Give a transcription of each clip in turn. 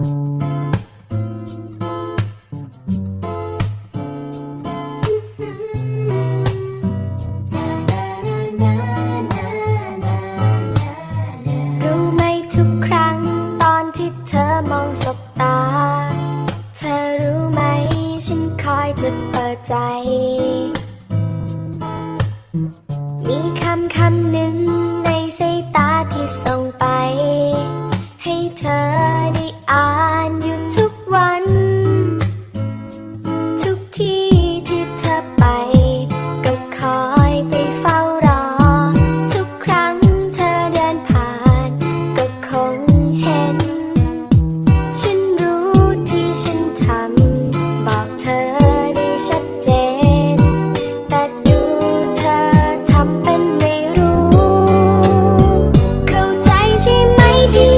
รู้ไหมทุกครั้งตอนที่เธอมองสบตา เธอรู้ไหมฉันคอยจะเปิดใจ มีคำคำหนึ่งในสายตาที่ส่งไป ให้เธอ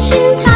心头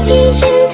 提前